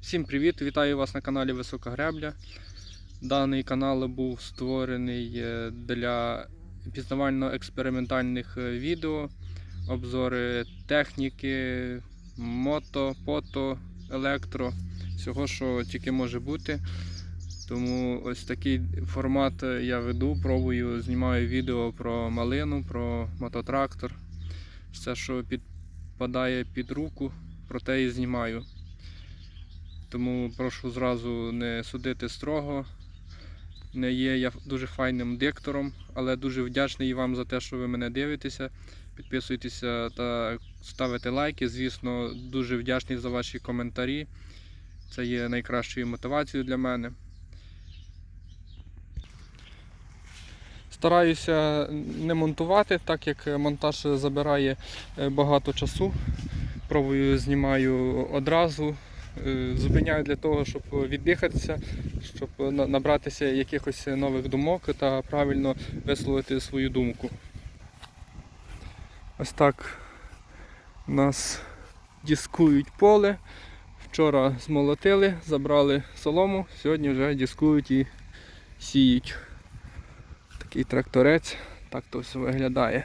Всім привіт! Вітаю вас на каналі Висока Гребля. Даний канал був створений е, для пізнавально-експериментальних е, відео, обзори техніки, мото, пото, електро, всього, що тільки може бути. Тому ось такий формат я веду, пробую, знімаю відео про малину, про мототрактор. Все, що підпадає під руку, про те і знімаю. Тому прошу зразу не судити строго. Не є я дуже файним диктором, але дуже вдячний вам за те, що ви мене дивитеся. Підписуйтеся та ставите лайки. Звісно, дуже вдячний за ваші коментарі. Це є найкращою мотивацією для мене. Стараюся не монтувати, так як монтаж забирає е, багато часу. Пробую знімаю одразу. Е, Зупиняю для того, щоб віддихатися, щоб набратися якихось нових думок та правильно висловити свою думку. Ось так нас дискують поле. Вчора змолотили, забрали солому, сьогодні вже дискують і сіють. Такий тракторець, так то все виглядає.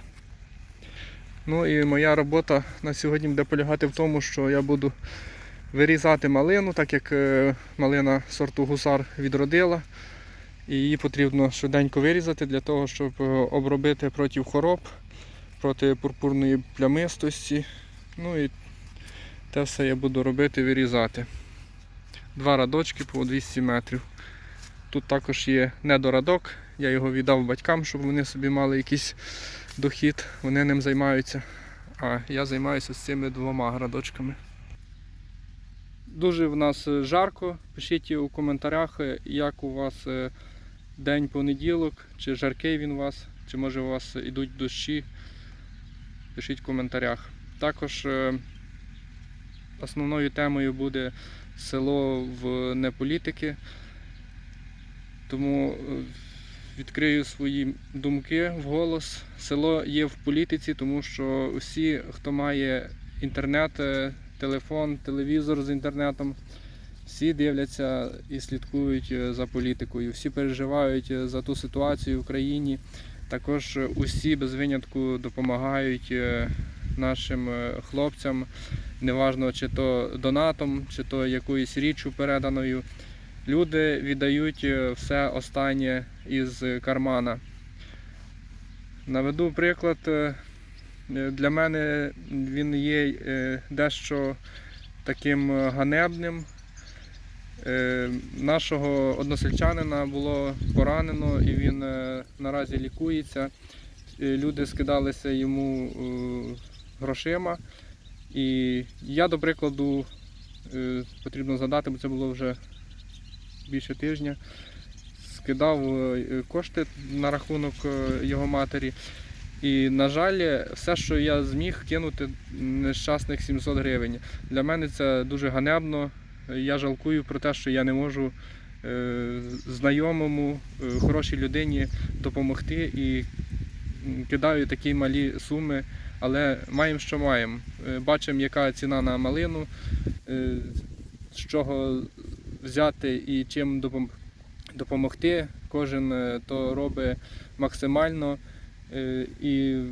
Ну і моя робота на сьогодні буде полягати в тому, що я буду вирізати малину, так як е, малина сорту гусар відродила. І її потрібно швиденько вирізати для того, щоб е, обробити проти хвороб, проти пурпурної плямистості. Ну і те все я буду робити, вирізати. Два радочки по 200 метрів. Тут також є недорадок, я його віддав батькам, щоб вони собі мали якийсь дохід, вони ним займаються. А я займаюся з цими двома градочками. Дуже в нас е, жарко. Пишіть у коментарях, е, як у вас е, день понеділок, чи жаркий він у вас, чи може у вас йдуть дощі. Пишіть в коментарях. Також основною темою буде село в неполітики. Тому відкрию свої думки вголос. Село є в політиці, тому що всі, хто має інтернет, телефон, телевізор з інтернетом, всі дивляться і слідкують е, за політикою, всі переживають е, за ту ситуацію в країні. Також е, усі без винятку допомагають нашим хлопцям, неважно чи то донатом, чи то якоюсь річчю переданою. Люди віддають все останнє із кармана. Наведу приклад. Е, Для мене він є е, дещо таким е, ганебним. Нашого односельчанина було поранено і він наразі лікується. Люди скидалися йому грошима. І я, до прикладу, потрібно згадати, бо це було вже більше тижня. Скидав кошти на рахунок його матері. І, на жаль, все, що я зміг кинути нещасних 700 гривень. Для мене це дуже ганебно. Я жалкую про те, що я не можу е, знайомому, е, хорошій людині допомогти і кидаю такі малі суми, але маємо, що маємо. Е, Бачимо, яка ціна на малину, з чого взяти і чим допом- допомогти. Кожен то робить максимально. Е, І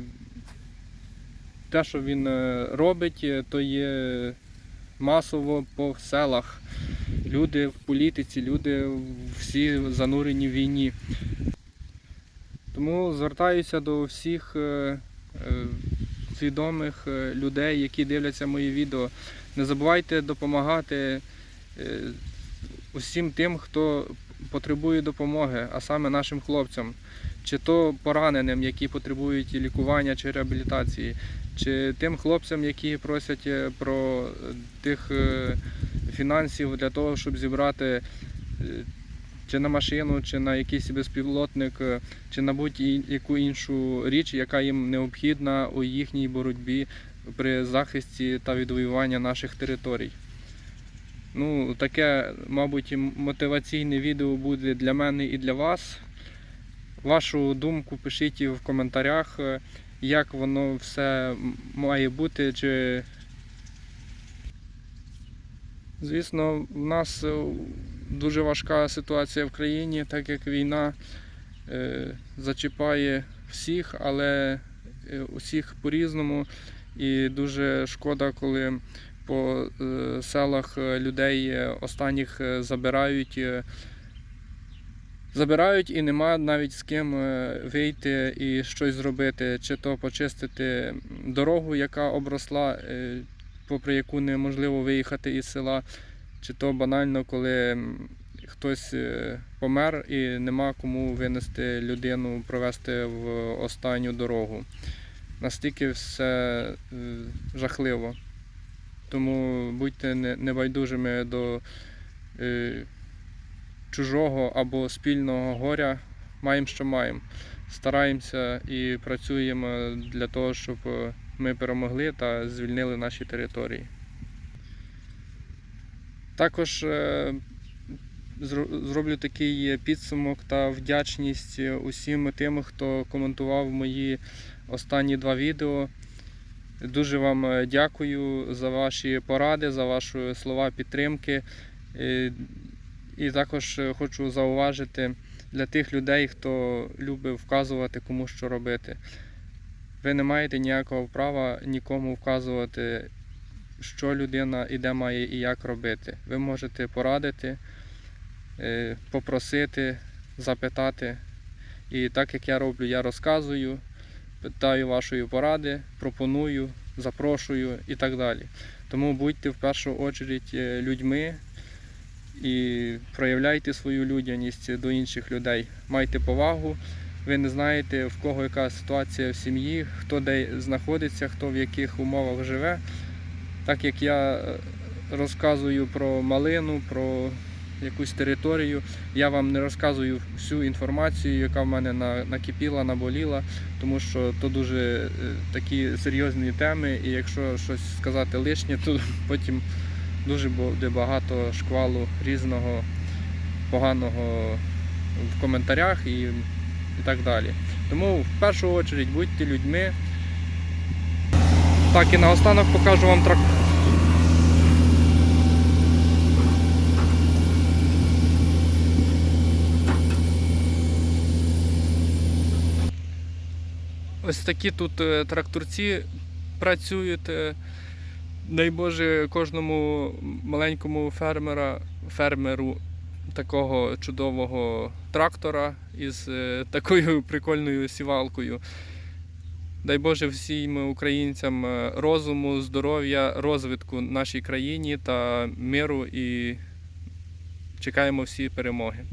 те, що він е, робить, е, то є масово по селах. Люди в політиці, люди всі занурені в війні. Тому звертаюся до всіх свідомих людей, які дивляться мої відео. Не забувайте допомагати усім тим, хто потребує допомоги, а саме нашим хлопцям, чи то пораненим, які потребують лікування чи реабілітації, чи тим хлопцям, які просять е, про е, тих е, фінансів для того, щоб зібрати чи на машину, чи на якийсь безпілотник, чи на будь-яку іншу річ, яка їм необхідна у їхній боротьбі при захисті та відвоюванні наших територій. Ну, таке, мабуть, мотиваційне відео буде для мене і для вас. Вашу думку пишіть в коментарях, е, як воно все має бути, чи Звісно, в нас е, дуже важка ситуація в країні, так як війна е, зачіпає всіх, але усіх по-різному. І дуже шкода, коли по селах людей останніх забирають. Забирають і нема навіть з ким е, вийти і щось зробити, чи то почистити дорогу, яка обросла, е, попри яку неможливо виїхати із села, чи то банально, коли хтось е, помер і нема кому винести людину, провести в останню дорогу. Настільки все жахливо. Тому будьте небайдужими до чужого або спільного горя. Маємо, що маємо. Стараємося і працюємо для того, щоб е, ми перемогли та звільнили наші території. Також е, зроблю такий підсумок та вдячність усім тим, хто коментував мої останні два відео. Дуже вам е, дякую за ваші поради, за ваші слова підтримки. Е, І також е, хочу зауважити для тих людей, хто любить вказувати, кому що робити. Ви не маєте ніякого права нікому вказувати, що людина і де має і як робити. Ви можете порадити, е, попросити, запитати. І так як я роблю, я розказую, питаю вашої поради, пропоную, запрошую і так далі. Тому будьте в першу чергу людьми і проявляйте свою людяність до інших людей. Майте повагу. Ви не знаєте, в кого яка ситуація в сім'ї, хто де знаходиться, хто в яких умовах живе. Так як я е, розказую про малину, про якусь територію, я вам не розказую всю інформацію, яка в мене накипіла, наболіла, тому що то дуже е, такі серйозні теми, і якщо щось сказати лишнє, то потім дуже буде багато шквалу різного поганого в коментарях і, і так далі. Тому в першу чергу будьте людьми. Так, і наостанок покажу вам трак. Ось такі тут е, тракторці працюють. Дай Боже кожному маленькому фермера, фермеру такого чудового трактора із е, такою прикольною сівалкою. Дай Боже всім українцям е, розуму, здоров'я, розвитку нашій країні та миру і чекаємо всі перемоги.